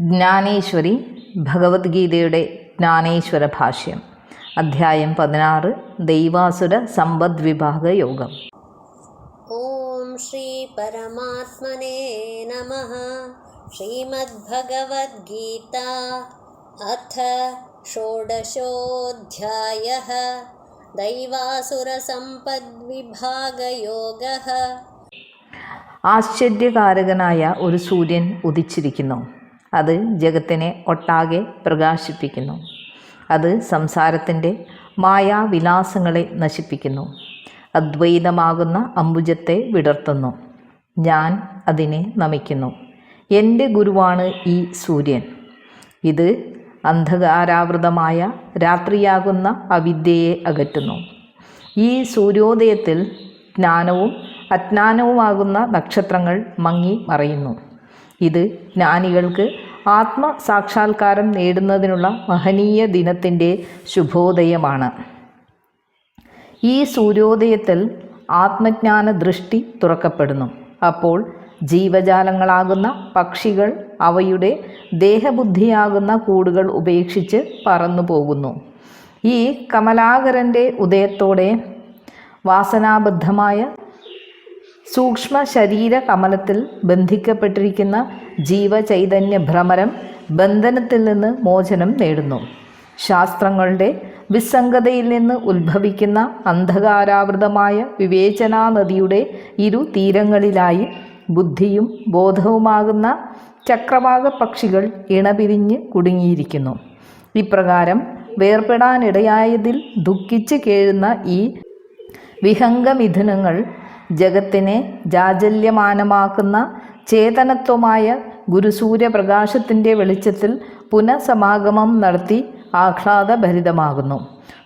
ജ്ഞാനേശ്വരി ഭഗവത്ഗീതയുടെ ജ്ഞാനേശ്വര ഭാഷ്യം. അധ്യായം പതിനാറ് ദൈവാസുര സമ്പദ് വിഭാഗ യോഗം. ഓം ശ്രീ പരമാത്മനേ നമ. ശ്രീമദ്ഭഗവത്ഗീത അഥ ഷോഡശോധ്യായ. ദൈവാസുരസമ്പദ്വിഭാഗയോഗ ആശ്ചര്യകാരകനായ ഒരു സൂര്യൻ ഉദിച്ചിരിക്കുന്നു. അത് ജഗത്തിനെ ഒട്ടാകെ പ്രകാശിപ്പിക്കുന്നു. അത് സംസാരത്തിന്റെ മായാവിലാസങ്ങളെ നശിപ്പിക്കുന്നു. അദ്വൈതമാകുന്ന അംബുജത്തെ വിടർത്തുന്നു. ഞാൻ അതിനെ നമിക്കുന്നു. എന്റെ ഗുരുവാണ് ഈ സൂര്യൻ. ഇത് അന്ധകാരാവൃതമായ രാത്രിയാകുന്ന അവിദ്യയെ അകറ്റുന്നു. ഈ സൂര്യോദയത്തിൽ ജ്ഞാനവും അജ്ഞാനവുമാകുന്ന നക്ഷത്രങ്ങൾ മങ്ങി മറയുന്നു. ഇത് ജ്ഞാനികൾക്ക് ആത്മസാക്ഷാത്കാരം നേടുന്നതിനുള്ള മഹനീയ ദിനത്തിന്റെ ശുഭോദയമാണ്. ഈ സൂര്യോദയത്തിൽ ആത്മജ്ഞാന ദൃഷ്ടി തുറക്കപ്പെടുന്നു. അപ്പോൾ ജീവജാലങ്ങളാകുന്ന പക്ഷികൾ അവയുടെ ദേഹബുദ്ധിയാകുന്ന കൂടുകൾ ഉപേക്ഷിച്ച് പറന്നു പോകുന്നു ഈ കമലാകരന്റെ ഉദയത്തോടെ വാസനാബദ്ധമായ സൂക്ഷ്മ ശരീര കമലത്തിൽ ബന്ധിക്കപ്പെട്ടിരിക്കുന്ന ജീവചൈതന്യ ഭ്രമരം ബന്ധനത്തിൽ നിന്ന് മോചനം നേടുന്നു. ശാസ്ത്രങ്ങളുടെ വിസംഗതയിൽ നിന്ന് ഉത്ഭവിക്കുന്ന അന്ധകാരാവൃതമായ വിവേചനാ നദിയുടെ ഇരു തീരങ്ങളിലായി ബുദ്ധിയും ബോധവുമാകുന്ന ചക്രവാക പക്ഷികൾ ഇണപിരിഞ്ഞ് കുടുങ്ങിയിരിക്കുന്നു. ഇപ്രകാരം വേർപെടാനിടയായതിൽ ദുഃഖിച്ച് കേഴുന്ന ഈ വിഹംഗമിഥുനങ്ങൾ ജഗത്തിനെ ജാജല്യമാനമാക്കുന്ന ചേതനത്വമായ ഗുരുസൂര്യപ്രകാശത്തിന്റെ വെളിച്ചത്തിൽ പുനഃസമാഗമം നടത്തി ആഹ്ലാദഭരിതമാകുന്നു.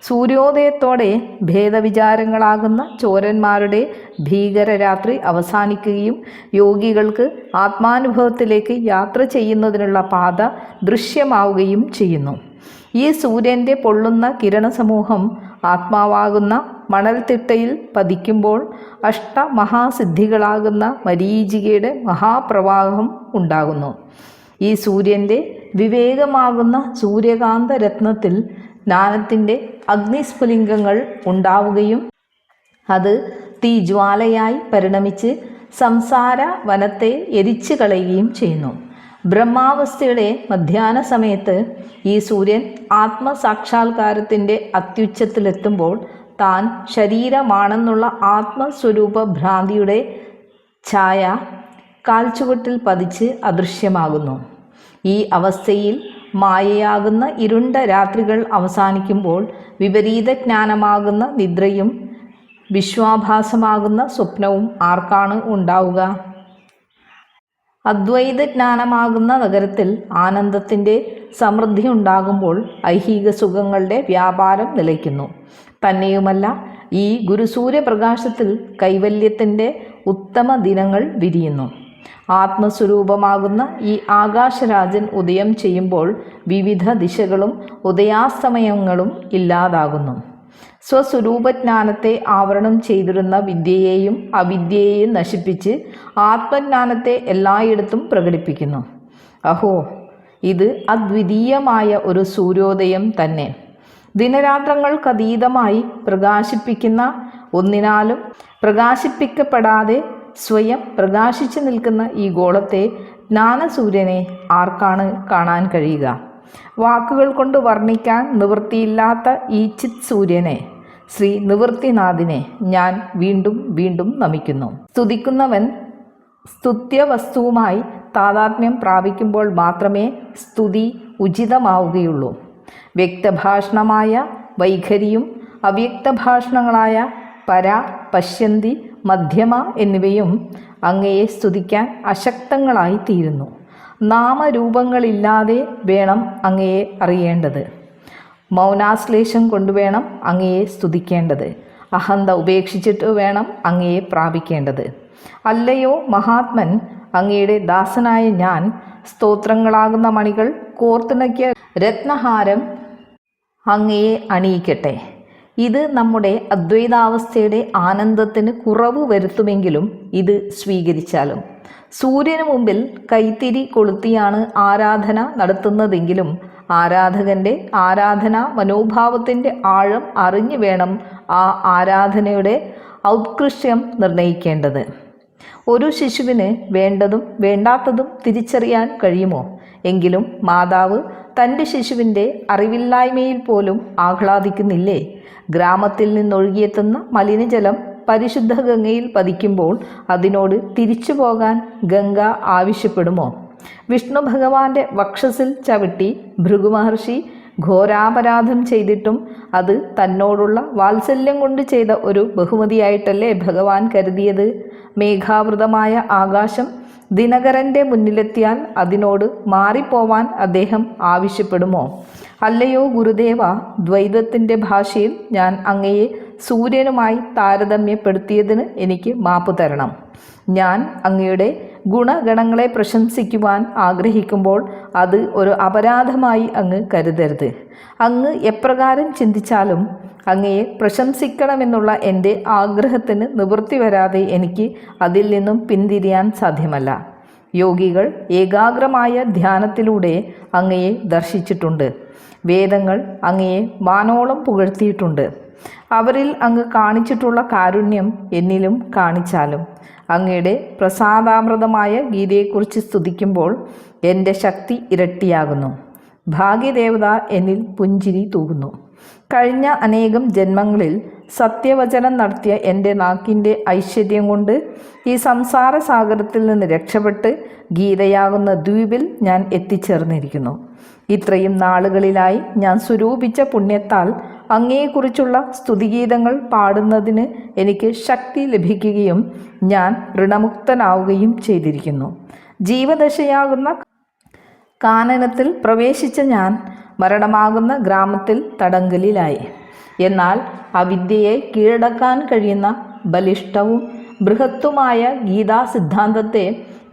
സൂര്യോദയത്തോടെ ഭേദവിചാരങ്ങളാകുന്ന ചോരന്മാരുടെ ഭീകരരാത്രി അവസാനിക്കുകയും യോഗികൾക്ക് ആത്മാനുഭവത്തിലേക്ക് യാത്ര ചെയ്യുന്നതിനുള്ള പാത ദൃശ്യമാവുകയും ചെയ്യുന്നു. ഈ സൂര്യന്റെ പൊള്ളുന്ന കിരണസമൂഹം ആത്മാവാകുന്ന മണൽത്തിട്ടയിൽ പതിക്കുമ്പോൾ അഷ്ടമഹാസിദ്ധികളാകുന്ന മരീചികയുടെ മഹാപ്രവാഹം ഉണ്ടാകുന്നു. ഈ സൂര്യന്റെ വിവേകമാകുന്ന സൂര്യകാന്ത രത്നത്തിൽ ജ്ഞാനത്തിന്റെ അഗ്നിസ്ഫുലിംഗങ്ങൾ ഉണ്ടാവുകയും അത് തീജ്വാലയായി പരിണമിച്ച് സംസാര വനത്തെ എരിച്ചു കളയുകയും ചെയ്യുന്നു. ബ്രഹ്മാവസ്ഥയുടെ മധ്യാന സമയത്ത് ഈ സൂര്യൻ ആത്മസാക്ഷാത്കാരത്തിന്റെ അത്യുച്ചത്തിലെത്തുമ്പോൾ താൻ ശരീരമാണെന്നുള്ള ആത്മസ്വരൂപ ഭ്രാന്തിയുടെ ഛായ കാൽച്ചുവട്ടിൽ പതിച്ച് അദൃശ്യമാകുന്നു. ഈ അവസ്ഥയിൽ മായയാകുന്ന ഇരുണ്ട രാത്രികൾ അവസാനിക്കുമ്പോൾ വിപരീത ജ്ഞാനമാകുന്ന നിദ്രയും വിശ്വാഭാസമാകുന്ന സ്വപ്നവും ആർക്കാണ് ഉണ്ടാവുക? അദ്വൈത ജ്ഞാനമാകുന്ന നഗരത്തിൽ ആനന്ദത്തിന്റെ സമൃദ്ധി ഉണ്ടാകുമ്പോൾ ഐഹിക സുഖങ്ങളുടെ വ്യാപാരം നിലയ്ക്കുന്നു. തന്നെയുമല്ല. ഈ ഗുരുസൂര്യപ്രകാശത്തിൽ കൈവല്യത്തിന്റെ ഉത്തമ ദിനങ്ങൾ വിരിയുന്നു. ആത്മസ്വരൂപമാകുന്ന ഈ ആകാശരാജൻ ഉദയം ചെയ്യുമ്പോൾ വിവിധ ദിശകളും ഉദയാസ്തമയങ്ങളും ഇല്ലാതാകുന്നു. സ്വസ്വരൂപജ്ഞാനത്തെ ആവരണം ചെയ്തിരുന്ന വിദ്യയെയും അവിദ്യയെയും നശിപ്പിച്ച് ആത്മജ്ഞാനത്തെ എല്ലായിടത്തും പ്രകടിപ്പിക്കുന്നു. അഹോ ഇത് അദ്വിതീയമായ ഒരു സൂര്യോദയം തന്നെ. ദിനരാത്രങ്ങൾക്കതീതമായി പ്രകാശിപ്പിക്കുന്ന ഒന്നിനാലും പ്രകാശിപ്പിക്കപ്പെടാതെ സ്വയം പ്രകാശിച്ചു നിൽക്കുന്ന ഈ ഗോളത്തെ ജ്ഞാനസൂര്യനെ ആർക്കാണ് കാണാൻ കഴിയുക? വാക്കുകൾ കൊണ്ട് വർണിക്കാൻ നിവൃത്തിയില്ലാത്ത ഈ ചിത് സൂര്യനെ ശ്രീ നിവൃത്തിനാഥിനെ ഞാൻ വീണ്ടും വീണ്ടും നമിക്കുന്നു. സ്തുതിക്കുന്നവൻ സ്തുത്യവസ്തുവുമായി താതാത്മ്യം പ്രാപിക്കുമ്പോൾ മാത്രമേ സ്തുതി ഉചിതമാവുകയുള്ളൂ. വ്യക്തഭാഷണമായ വൈഖരിയും അവ്യക്തഭാഷണങ്ങളായ പര പശ്യന്തി മധ്യമ എന്നിവയും അങ്ങയെ സ്തുതിക്കാൻ അശക്തങ്ങളായി തീരുന്നു. നാമരൂപങ്ങളില്ലാതെ വേണം അങ്ങയെ അറിയേണ്ടത്. മൗനാശ്ലേഷം കൊണ്ടുവേണം അങ്ങയെ സ്തുതിക്കേണ്ടത്. അഹന്ത ഉപേക്ഷിച്ചിട്ട് വേണം അങ്ങയെ പ്രാപിക്കേണ്ടത്. അല്ലയോ മഹാത്മൻ അങ്ങയുടെ ദാസനായ ഞാൻ സ്തോത്രങ്ങളാകുന്ന മണികൾ കോർത്തിണക്കിയ രത്നഹാരം അങ്ങയെ അണിയിക്കട്ടെ. ഇത് നമ്മുടെ അദ്വൈതാവസ്ഥയുടെ ആനന്ദത്തിന് കുറവ് വരുത്തുമെങ്കിലും ഇത് സ്വീകരിച്ചാലും. സൂര്യന് മുമ്പിൽ കൈത്തിരി കൊളുത്തിയാണ് ആരാധന നടത്തുന്നതെങ്കിലും ആരാധകന്റെ ആരാധന മനോഭാവത്തിന്റെ ആഴം അറിഞ്ഞു വേണം ആ ആരാധനയുടെ ഔത്കൃഷ്യം നിർണയിക്കേണ്ടത്. ഒരു ശിശുവിന് വേണ്ടതും വേണ്ടാത്തതും തിരിച്ചറിയാൻ കഴിയുമോ? എങ്കിലും മാതാവ് തന്റെ ശിശുവിന്റെ അറിവില്ലായ്മയിൽ പോലും ആഹ്ലാദിക്കുന്നില്ലേ? ഗ്രാമത്തിൽ നിന്നൊഴുകിയെത്തുന്ന മലിനജലം പരിശുദ്ധ ഗംഗയിൽ പതിക്കുമ്പോൾ അതിനോട് തിരിച്ചു പോകാൻ ഗംഗ ആവശ്യപ്പെടുമോ? വിഷ്ണു ഭഗവാന്റെ വക്ഷസിൽ ചവിട്ടി ഭൃഗുമഹർഷി ഘോരാപരാധം ചെയ്തിട്ടും അത് തന്നോടുള്ള വാത്സല്യം കൊണ്ട് ചെയ്ത ഒരു ബഹുമതിയായിട്ടല്ലേ ഭഗവാൻ കരുതിയത്? മേഘാവൃതമായ ആകാശം ദിനകരന്റെ മുന്നിലെത്തിയാൽ അതിനോട് മാറിപ്പോവാൻ അദ്ദേഹം ആവശ്യപ്പെടുമോ? അല്ലയോ ഗുരുദേവ ദ്വൈതത്തിന്റെ ഭാഷയിൽ ഞാൻ അങ്ങയെ സൂര്യനുമായി താരതമ്യപ്പെടുത്തിയതിന് എനിക്ക് മാപ്പ് തരണം. ഞാൻ അങ്ങയുടെ ഗുണഗണങ്ങളെ പ്രശംസിക്കുവാൻ ആഗ്രഹിക്കുമ്പോൾ അത് ഒരു അപരാധമായി അങ്ങ് കരുതരുത്. അങ്ങ് എപ്രകാരം ചിന്തിച്ചാലും അങ്ങയെ പ്രശംസിക്കണമെന്നുള്ള എന്റെ ആഗ്രഹത്തിന് നിവൃത്തി വരാതെ എനിക്ക് അതിൽ നിന്നും പിന്തിരിയാൻ സാധ്യമല്ല. യോഗികൾ ഏകാഗ്രമായ ധ്യാനത്തിലൂടെ അങ്ങയെ ദർശിച്ചിട്ടുണ്ട്. വേദങ്ങൾ അങ്ങയെ വാനോളം പുകഴ്ത്തിയിട്ടുണ്ട്. അവരിൽ അങ്ങ് കാണിച്ചിട്ടുള്ള കാരുണ്യം എന്നിലും കാണിച്ചാലും. അങ്ങയുടെ പ്രസാദാമൃതമായ ഗീതയെക്കുറിച്ച് സ്തുതിക്കുമ്പോൾ എന്റെ ശക്തി ഇരട്ടിയാകുന്നു. ഭാഗ്യദേവത എന്നിൽ പുഞ്ചിരി തൂകുന്നു. കഴിഞ്ഞ അനേകം ജന്മങ്ങളിൽ സത്യവചനം നടത്തിയ എന്റെ നാക്കിന്റെ ഐശ്വര്യം കൊണ്ട് ഈ സംസാര സാഗരത്തിൽ നിന്ന് രക്ഷപ്പെട്ട് ഗീതയാകുന്ന ദ്വീപിൽ ഞാൻ എത്തിച്ചേർന്നിരിക്കുന്നു. ഇത്രയും നാളുകളിലായി ഞാൻ സ്വരൂപിച്ച പുണ്യത്താൽ അങ്ങയെക്കുറിച്ചുള്ള സ്തുതിഗീതങ്ങൾ പാടുന്നതിന് എനിക്ക് ശക്തി ലഭിക്കുകയും ഞാൻ ഋണമുക്തനാവുകയും ചെയ്തിരിക്കുന്നു. ജീവദശയാകുന്ന കാനനത്തിൽ പ്രവേശിച്ച ഞാൻ മരണമാകുന്ന ഗ്രാമത്തിൽ തടങ്കലിലായി. എന്നാൽ അവിദ്യയെ കീഴടക്കാൻ കഴിയുന്ന ബലിഷ്ഠവും ബൃഹത്തുമായ ഗീതാ സിദ്ധാന്തത്തെ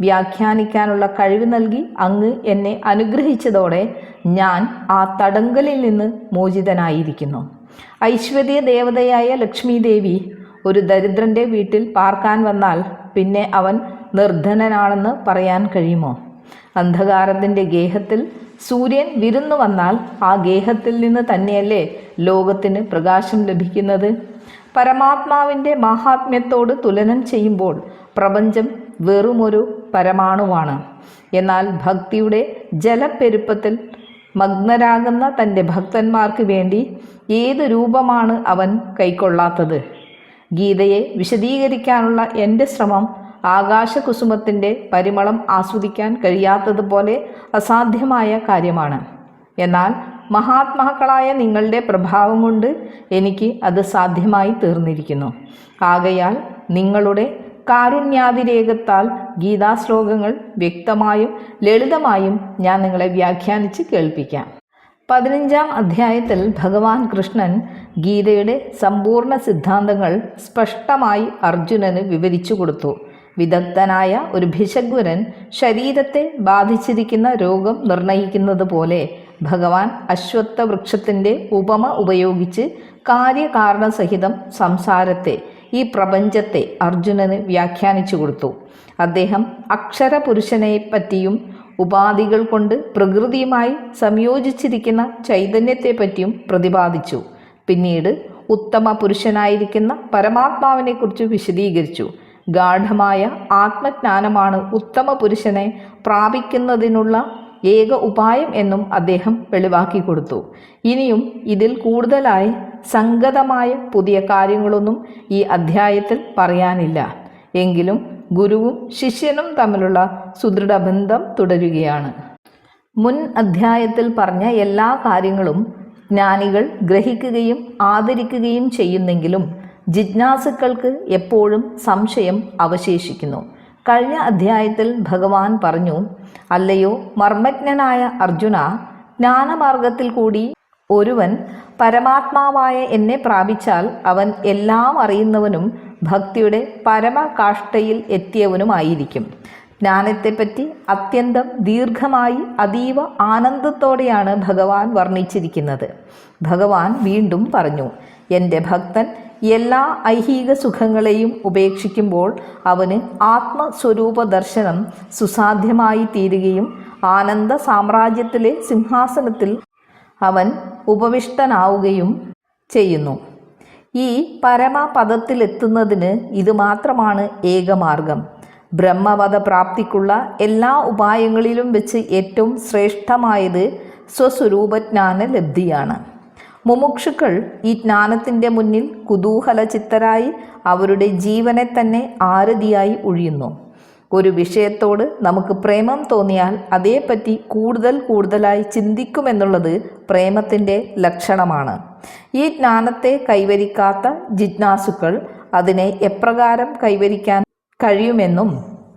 വ്യാഖ്യാനിക്കാനുള്ള കഴിവ് നൽകി അങ്ങ് എന്നെ അനുഗ്രഹിച്ചതോടെ ഞാൻ ആ തടങ്കലിൽ നിന്ന് മോചിതനായിരിക്കുന്നു. ഐശ്വര്യ ദേവതയായ ലക്ഷ്മി ദേവി ഒരു ദരിദ്രന്റെ വീട്ടിൽ പാർക്കാൻ വന്നാൽ പിന്നെ അവൻ നിർധനനാണെന്ന് പറയാൻ കഴിയുമോ? അന്ധകാരത്തിന്റെ ഗേഹത്തിൽ സൂര്യൻ വിരുന്നു വന്നാൽ ആ ഗേഹത്തിൽ നിന്ന് തന്നെയല്ലേ ലോകത്തിന് പ്രകാശം ലഭിക്കുന്നത്? പരമാത്മാവിന്റെ മഹാത്മ്യത്തോട് തുലനം ചെയ്യുമ്പോൾ പ്രപഞ്ചം വെറുമൊരു പരമാണുവാണ്. എന്നാൽ ഭക്തിയുടെ ജലപ്പെരുപ്പത്തിൽ മഗ്നരാകുന്ന തന്റെ ഭക്തന്മാർക്ക് വേണ്ടി ഏത് രൂപമാണ് അവൻ കൈക്കൊള്ളാത്തത്? ഗീതയെ വിശദീകരിക്കാനുള്ള എന്റെ ശ്രമം ആകാശകുസുമത്തിന്റെ പരിമളം ആസ്വദിക്കാൻ കഴിയാത്തതുപോലെ അസാധ്യമായ കാര്യമാണ്. എന്നാൽ മഹാത്മാക്കളായ നിങ്ങളുടെ പ്രഭാവം കൊണ്ട് എനിക്ക് അത് സാധ്യമായി തീർന്നിരിക്കുന്നു. ആകയാൽ നിങ്ങളുടെ കാരുണ്യാതിരേകത്താൽ ഗീതാശ്ലോകങ്ങൾ വ്യക്തമായും ലളിതമായും ഞാൻ നിങ്ങളെ വ്യാഖ്യാനിച്ച് കേൾപ്പിക്കാം. പതിനഞ്ചാം അധ്യായത്തിൽ ഭഗവാൻ കൃഷ്ണൻ ഗീതയുടെ സമ്പൂർണ സിദ്ധാന്തങ്ങൾ സ്പഷ്ടമായി അർജുനന് വിവരിച്ചു കൊടുത്തു. വിദഗ്ധനായ ഒരു ഭിഷഗ്വരൻ ശരീരത്തെ ബാധിച്ചിരിക്കുന്ന രോഗം നിർണയിക്കുന്നത് പോലെ ഭഗവാൻ അശ്വത്ഥ വൃക്ഷത്തിന്റെ ഉപമ ഉപയോഗിച്ച് കാര്യകാരണസഹിതം സംസാരത്തെ ഈ പ്രപഞ്ചത്തെ അർജുനന് വ്യാഖ്യാനിച്ചു കൊടുത്തു. അദ്ദേഹം അക്ഷരപുരുഷനെ പറ്റിയും ഉപാധികൾ കൊണ്ട് പ്രകൃതിയുമായി സംയോജിച്ചിരിക്കുന്ന ചൈതന്യത്തെപ്പറ്റിയും പ്രതിപാദിച്ചു. പിന്നീട് ഉത്തമ പുരുഷനായിരിക്കുന്ന പരമാത്മാവിനെക്കുറിച്ച് വിശദീകരിച്ചു. ഗാഠമായ ആത്മജ്ഞാനമാണ് ഉത്തമ പുരുഷനെ പ്രാപിക്കുന്നതിനുള്ള ഏക ഉപായം എന്നും അദ്ദേഹം വെളിവാക്കി കൊടുത്തു. ഇനിയും ഇതിൽ കൂടുതലായി സംഗതമായ പുതിയ കാര്യങ്ങളൊന്നും ഈ അധ്യായത്തിൽ പറയാനില്ല. എങ്കിലും ഗുരുവും ശിഷ്യനും തമ്മിലുള്ള സുദൃഢ ബന്ധം തുടരുകയാണ്. മുൻ അധ്യായത്തിൽ പറഞ്ഞ എല്ലാ കാര്യങ്ങളും ജ്ഞാനികൾ ഗ്രഹിക്കുകയും ആദരിക്കുകയും ചെയ്യുന്നെങ്കിലും ജിജ്ഞാസുക്കൾക്ക് എപ്പോഴും സംശയം അവശേഷിക്കുന്നു. കഴിഞ്ഞ അധ്യായത്തിൽ ഭഗവാൻ പറഞ്ഞു അല്ലയോ മർമ്മജ്ഞനായ അർജുന ജ്ഞാനമാർഗത്തിൽ കൂടി ഒരുവൻ പരമാത്മാവായ എന്നെ പ്രാപിച്ചാൽ അവൻ എല്ലാം അറിയുന്നവനും ഭക്തിയുടെ പരമകാഷ്ഠയിൽ എത്തിയവനുമായിരിക്കും. ജ്ഞാനത്തെപ്പറ്റി അത്യന്തം ദീർഘമായി അതീവ ആനന്ദത്തോടെയാണ് ഭഗവാൻ വർണിച്ചിരിക്കുന്നത്. ഭഗവാൻ വീണ്ടും പറഞ്ഞു എന്റെ ഭക്തൻ എല്ലാ ഐഹിക സുഖങ്ങളെയും ഉപേക്ഷിക്കുമ്പോൾ അവന് ആത്മസ്വരൂപ ദർശനം സുസാധ്യമായി തീരുകയും ആനന്ദ സാമ്രാജ്യത്തിലെ സിംഹാസനത്തിൽ അവൻ ഉപവിഷ്ടനാവുകയും ചെയ്യുന്നു. ഈ പരമപദത്തിലെത്തുന്നതിന് ഇത് മാത്രമാണ് ഏകമാർഗം ബ്രഹ്മപദ പ്രാപ്തിക്കുള്ള എല്ലാ ഉപായങ്ങളിലും വെച്ച് ഏറ്റവും ശ്രേഷ്ഠമായത് സ്വസ്വരൂപജ്ഞാന ലബ്ധിയാണ് മുമുക്ഷുക്കൾ ഈ ജ്ഞാനത്തിന്റെ മുന്നിൽ കുതൂഹല ചിത്തരായി അവരുടെ ജീവനെ തന്നെ ആരതിയായി ഒഴിയുന്നു. ഒരു വിഷയത്തോട് നമുക്ക് പ്രേമം തോന്നിയാൽ അതേപ്പറ്റി കൂടുതൽ കൂടുതലായി ചിന്തിക്കുമെന്നുള്ളത് പ്രേമത്തിന്റെ ലക്ഷണമാണ്. ഈ ജ്ഞാനത്തെ കൈവരിക്കാത്ത ജിജ്ഞാസുക്കൾ അതിനെ എപ്രകാരം കൈവരിക്കാൻ കഴിയുമെന്നും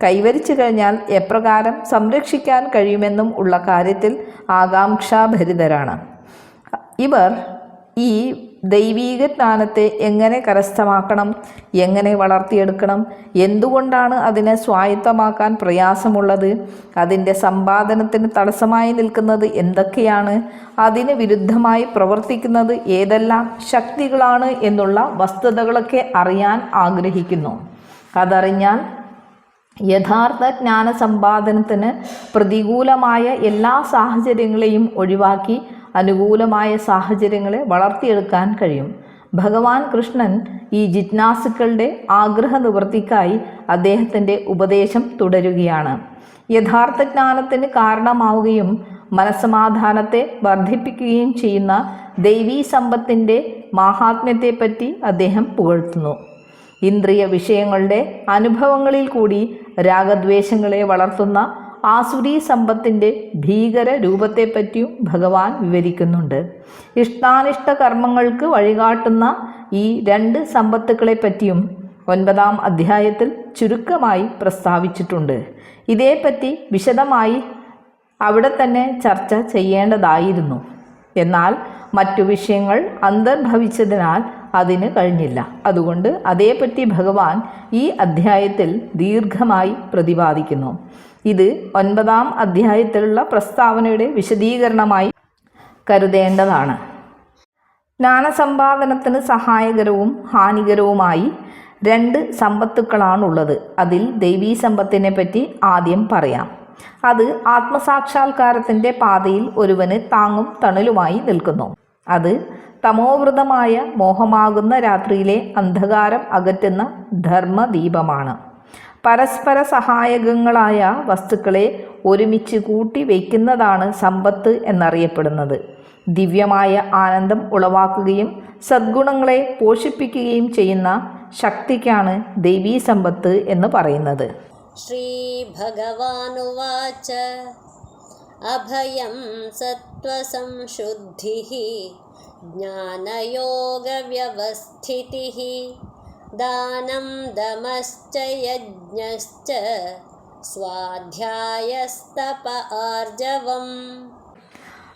കൈവരിച്ചു കഴിഞ്ഞാൽ എപ്രകാരം സംരക്ഷിക്കാൻ കഴിയുമെന്നും ഉള്ള കാര്യത്തിൽ ആകാംക്ഷാഭരിതരാണ്. ഇവർ ഈ ദൈവീക ജ്ഞാനത്തെ എങ്ങനെ കരസ്ഥമാക്കണം എങ്ങനെ വളർത്തിയെടുക്കണം എന്തുകൊണ്ടാണ് അതിനെ സ്വായത്തമാക്കാൻ പ്രയാസമുള്ളത് അതിന്റെ സമ്പാദനത്തിന് തടസ്സമായി നിൽക്കുന്നത് എന്തൊക്കെയാണ് അതിന് വിരുദ്ധമായി പ്രവർത്തിക്കുന്നത് ഏതെല്ലാം ശക്തികളാണ് എന്നുള്ള വസ്തുതകളൊക്കെ അറിയാൻ ആഗ്രഹിക്കുന്നു. അതറിഞ്ഞാൽ യഥാർത്ഥ ജ്ഞാന സമ്പാദനത്തിന് പ്രതികൂലമായ എല്ലാ സാഹചര്യങ്ങളെയും ഒഴിവാക്കി അനുകൂലമായ സാഹചര്യങ്ങളെ വളർത്തിയെടുക്കാൻ കഴിയും. ഭഗവാൻ കൃഷ്ണൻ ഈ ജിജ്ഞാസുക്കളുടെ ആഗ്രഹ നിവൃത്തിക്കായി അദ്ദേഹത്തിന്റെ ഉപദേശം തുടരുകയാണ്. യഥാർത്ഥ ജ്ഞാനത്തിന് കാരണമാവുകയും മനസ്സമാധാനത്തെ വർദ്ധിപ്പിക്കുകയും ചെയ്യുന്ന ദൈവീ സമ്പത്തിന്റെ മാഹാത്മ്യത്തെപ്പറ്റി അദ്ദേഹം പുകഴ്ത്തുന്നു. ഇന്ദ്രിയ വിഷയങ്ങളുടെ അനുഭവങ്ങളിൽ കൂടി രാഗദ്വേഷങ്ങളെ വളർത്തുന്ന ആസുരീ സമ്പത്തിന്റെ ഭീകര രൂപത്തെപ്പറ്റിയും ഭഗവാൻ വിവരിക്കുന്നുണ്ട്. ഇഷ്ടാനിഷ്ട കർമ്മങ്ങൾക്ക് വഴികാട്ടുന്ന ഈ രണ്ട് സമ്പത്തുക്കളെ പറ്റിയും ഒൻപതാം അധ്യായത്തിൽ ചുരുക്കമായി പ്രസ്താവിച്ചിട്ടുണ്ട്. ഇതേപ്പറ്റി വിശദമായി അവിടെ തന്നെ ചർച്ച ചെയ്യേണ്ടതായിരുന്നു. എന്നാൽ മറ്റു വിഷയങ്ങൾ അന്തർഭവിച്ചതിനാൽ അതിന് കഴിഞ്ഞില്ല. അതുകൊണ്ട് അതേപ്പറ്റി ഭഗവാൻ ഈ അധ്യായത്തിൽ ദീർഘമായി പ്രതിപാദിക്കുന്നു. ഇത് ഒൻപതാം അധ്യായത്തിലുള്ള പ്രസ്താവനയുടെ വിശദീകരണമായി കരുതേണ്ടതാണ്. ജ്ഞാനസമ്പാദനത്തിന് സഹായകരവും ഹാനികരവുമായി രണ്ട് സമ്പത്തുക്കളാണുള്ളത്. അതിൽ ദൈവീ സമ്പത്തിനെ പറ്റി ആദ്യം പറയാം. അത് ആത്മസാക്ഷാത്കാരത്തിന്റെ പാതയിൽ ഒരുവന് താങ്ങും തണലുമായി നിൽക്കുന്നു. അത് തമോവൃതമായ മോഹമാകുന്ന രാത്രിയിലെ അന്ധകാരം അകറ്റുന്ന ധർമ്മദീപമാണ്. പരസ്പര സഹായകങ്ങളായ വസ്തുക്കളെ ഒരുമിച്ച് കൂട്ടി വയ്ക്കുന്നതാണ് സമ്പത്ത് എന്നറിയപ്പെടുന്നത്. ദിവ്യമായ ആനന്ദം ഉളവാക്കുകയും സദ്ഗുണങ്ങളെ പോഷിപ്പിക്കുകയും ചെയ്യുന്ന ശക്തിക്കാണ് ദേവീ സമ്പത്ത് എന്ന് പറയുന്നത്. ശ്രീ ഭഗവാനുവാച അഭയം സത്വസംശുദ്ധി ജ്ഞാനയോഗവ്യവസ്ഥിതി. दानं दमश्च यज्ञश्च स्वाध्यायस्तप आर्जवम्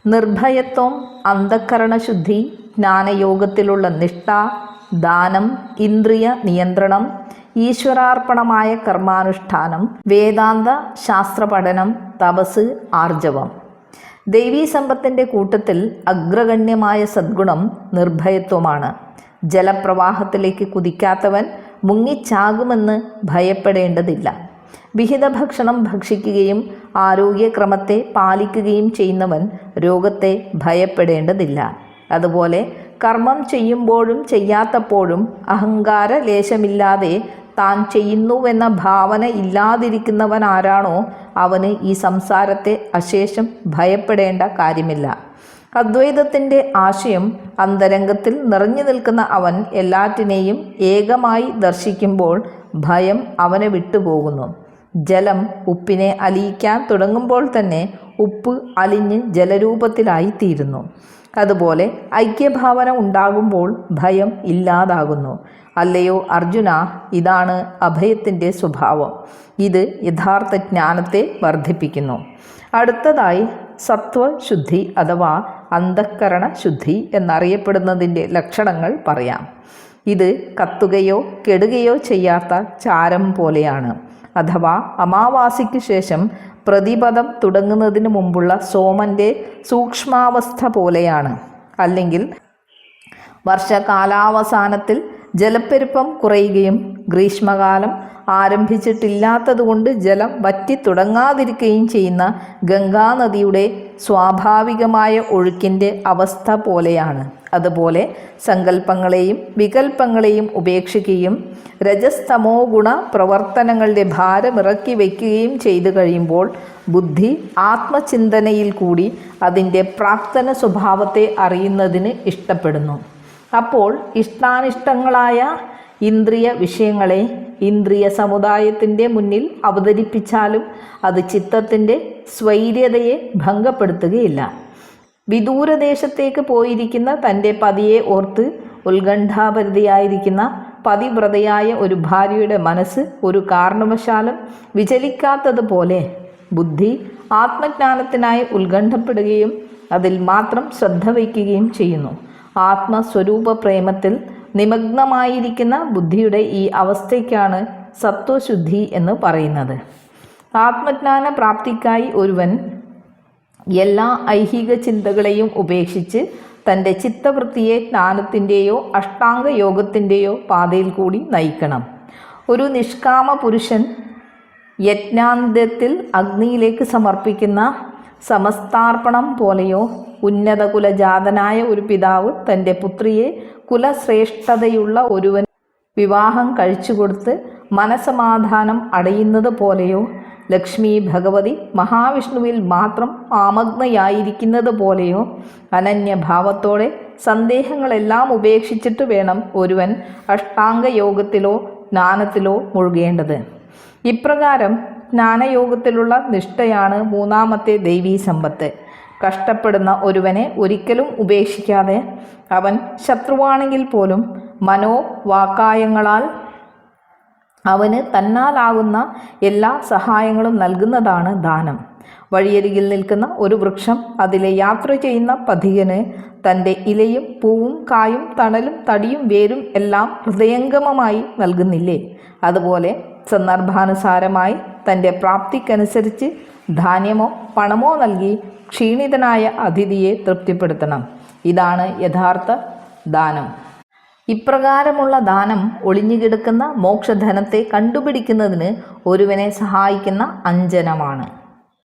നിർഭയത്വം അന്ധക്കരണശുദ്ധി ജ്ഞാനയോഗത്തിലുള്ള നിഷ്ഠ ദാനം ഇന്ദ്രിയ നിയന്ത്രണം ഈശ്വരാർപ്പണമായ കർമാനുഷ്ഠാനം വേദാന്ത ശാസ്ത്ര പഠനം തപസ് ആർജവം ദൈവീ സമ്പത്തിൻ്റെ കൂട്ടത്തിൽ അഗ്രഗണ്യമായ സദ്ഗുണം നിർഭയത്വമാണ് ജലപ്രവാഹത്തിലേക്ക് കുതിക്കാത്തവൻ മുങ്ങിച്ചാകുമെന്ന് ഭയപ്പെടേണ്ടതില്ല. വിഹിത ഭക്ഷണം ഭക്ഷിക്കുകയും ആരോഗ്യക്രമത്തെ പാലിക്കുകയും ചെയ്യുന്നവൻ രോഗത്തെ ഭയപ്പെടേണ്ടതില്ല. അതുപോലെ കർമ്മം ചെയ്യുമ്പോഴും ചെയ്യാത്തപ്പോഴും അഹങ്കാര ലേശമില്ലാതെ താൻ ചെയ്യുന്നുവെന്ന ഭാവന ഇല്ലാതിരിക്കുന്നവൻ ആരാണോ അവന് ഈ സംസാരത്തെ അശേഷം ഭയപ്പെടേണ്ട കാര്യമില്ല. അദ്വൈതത്തിന്റെ ആശയം അന്തരംഗത്തിൽ നിറഞ്ഞു നിൽക്കുന്ന അവൻ എല്ലാറ്റിനെയും ഏകമായി ദർശിക്കുമ്പോൾ ഭയം അവനെ വിട്ടുപോകുന്നു. ജലം ഉപ്പിനെ അലിയിക്കാൻ തുടങ്ങുമ്പോൾ തന്നെ ഉപ്പ് അലിഞ്ഞ് ജലരൂപത്തിലായിത്തീരുന്നു. അതുപോലെ ഐക്യഭാവന ഉണ്ടാകുമ്പോൾ ഭയം ഇല്ലാതാകുന്നു. അല്ലയോ അർജുന ഇതാണ് അഭയത്തിന്റെ സ്വഭാവം. ഇത് യഥാർത്ഥ ജ്ഞാനത്തെ വർദ്ധിപ്പിക്കുന്നു. അടുത്തതായി സത്വശുദ്ധി അഥവാ അന്ധക്കരണ ശുദ്ധി എന്നറിയപ്പെടുന്നതിന്റെ ലക്ഷണങ്ങൾ പറയാം. ഇത് കത്തുകയോ കെടുകയോ ചെയ്യാത്ത ചാരം പോലെയാണ്. അഥവാ അമാവാസിക്ക് ശേഷം പ്രതിപദം തുടങ്ങുന്നതിന് മുമ്പുള്ള സോമന്റെ സൂക്ഷ്മാവസ്ഥ പോലെയാണ്. അല്ലെങ്കിൽ വർഷകാലാവസാനത്തിൽ ജലപ്പെരുപ്പം കുറയുകയും ഗ്രീഷ്മകാലം ആരംഭിച്ചിട്ടില്ലാത്തതുകൊണ്ട് ജലം വറ്റി തുടങ്ങാതിരിക്കുകയും ചെയ്യുന്ന ഗംഗാനദിയുടെ സ്വാഭാവികമായ ഒഴുക്കിന്റെ അവസ്ഥ പോലെയാണ്. അതുപോലെ സങ്കല്പങ്ങളെയും വികല്പങ്ങളെയും ഉപേക്ഷിക്കുകയും രജസ്തമോ ഗുണ പ്രവർത്തനങ്ങളുടെ ഭാരമിറക്കി വയ്ക്കുകയും ചെയ്തു കഴിയുമ്പോൾ ബുദ്ധി ആത്മചിന്തനയിൽ കൂടി അതിന്റെ പ്രാക്തന സ്വഭാവത്തെ അറിയുന്നതിന് ഇഷ്ടപ്പെടുന്നു. അപ്പോൾ ഇഷ്ടാനിഷ്ടങ്ങളായ ഇന്ദ്രിയ വിഷയങ്ങളെ ഇന്ദ്രിയ സമുദായത്തിന്റെ മുന്നിൽ അവതരിപ്പിച്ചാലും അത് ചിത്തത്തിന്റെ സ്വൈര്യതയെ ഭംഗപ്പെടുത്തുകയില്ല. വിദൂരദേശത്തേക്ക് പോയിരിക്കുന്ന തന്റെ പതിയെ ഓർത്ത് ഉത്കണ്ഠാപരിധിയായിരിക്കുന്ന പതിവ്രതയായ ഒരു ഭാര്യയുടെ മനസ്സ് ഒരു കാരണവശാലും വിചലിക്കാത്തതുപോലെ ബുദ്ധി ആത്മജ്ഞാനത്തിനായി ഉത്കണ്ഠപ്പെടുകയും അതിൽ മാത്രം ശ്രദ്ധ വയ്ക്കുകയും ചെയ്യുന്നു. ആത്മസ്വരൂപ പ്രേമത്തിൽ നിമഗ്നമായിരിക്കുന്ന ബുദ്ധിയുടെ ഈ അവസ്ഥയ്ക്കാണ് സത്വശുദ്ധി എന്ന് പറയുന്നത്. ആത്മജ്ഞാന പ്രാപ്തിക്കായി ഒരുവൻ എല്ലാ ഐഹിക ചിന്തകളെയും ഉപേക്ഷിച്ച് തന്റെ ചിത്തവൃത്തിയെ ജ്ഞാനത്തിന്റെയോ അഷ്ടാംഗ യോഗത്തിന്റെയോ പാതയിൽ കൂടി നയിക്കണം. ഒരു നിഷ്കാമ പുരുഷൻ യജ്ഞാന്ത്യത്തിൽ അഗ്നിയിലേക്ക് സമർപ്പിക്കുന്ന സമസ്താർപ്പണം പോലെയോ ഉന്നത കുലജാതനായ ഒരു പിതാവ് തന്റെ പുത്രിയെ കുലശ്രേഷ്ഠതയുള്ള ഒരുവൻ വിവാഹം കഴിച്ചുകൊടുത്ത് മനസമാധാനം അടയുന്നത് പോലെയോ ലക്ഷ്മി ഭഗവതി മഹാവിഷ്ണുവിൽ മാത്രം ആമഗ്നയായിരിക്കുന്നത് പോലെയോ അനന്യഭാവത്തോടെ സന്ദേഹങ്ങളെല്ലാം ഉപേക്ഷിച്ചിട്ട് വേണം ഒരുവൻ അഷ്ടാംഗയോഗത്തിലോ ജ്ഞാനത്തിലോ മുഴുകേണ്ടത്. ഇപ്രകാരം ജ്ഞാനയോഗത്തിലുള്ള നിഷ്ഠയാണ് മൂന്നാമത്തെ ദൈവീ സമ്പത്ത്. കഷ്ടപ്പെടുന്ന ഒരുവനെ ഒരിക്കലും ഉപേക്ഷിക്കാതെ അവൻ ശത്രുവാണെങ്കിൽ പോലും മനോ മനോവാക്കായങ്ങളാൽ അവന് തന്നാലാകുന്ന എല്ലാ സഹായങ്ങളും നൽകുന്നതാണ് ദാനം. വഴിയരികിൽ നിൽക്കുന്ന ഒരു വൃക്ഷം അതിലെ യാത്ര ചെയ്യുന്ന പഥികന് തന്റെ ഇലയും പൂവും കായും തണലും തടിയും വേരും എല്ലാം ഹൃദയംഗമമായി നൽകുന്നില്ലേ? അതുപോലെ സന്ദർഭാനുസാരമായി തന്റെ പ്രാപ്തിക്കനുസരിച്ച് ധാന്യമോ പണമോ നൽകി ക്ഷീണിതനായ അതിഥിയെ തൃപ്തിപ്പെടുത്തണം. ഇതാണ് യഥാർത്ഥ ദാനം. ഇപ്രകാരമുള്ള ദാനം ഒളിഞ്ഞുകിടക്കുന്ന മോക്ഷധനത്തെ കണ്ടുപിടിക്കുന്നതിന് ഒരുവനെ സഹായിക്കുന്ന അഞ്ജനമാണ്.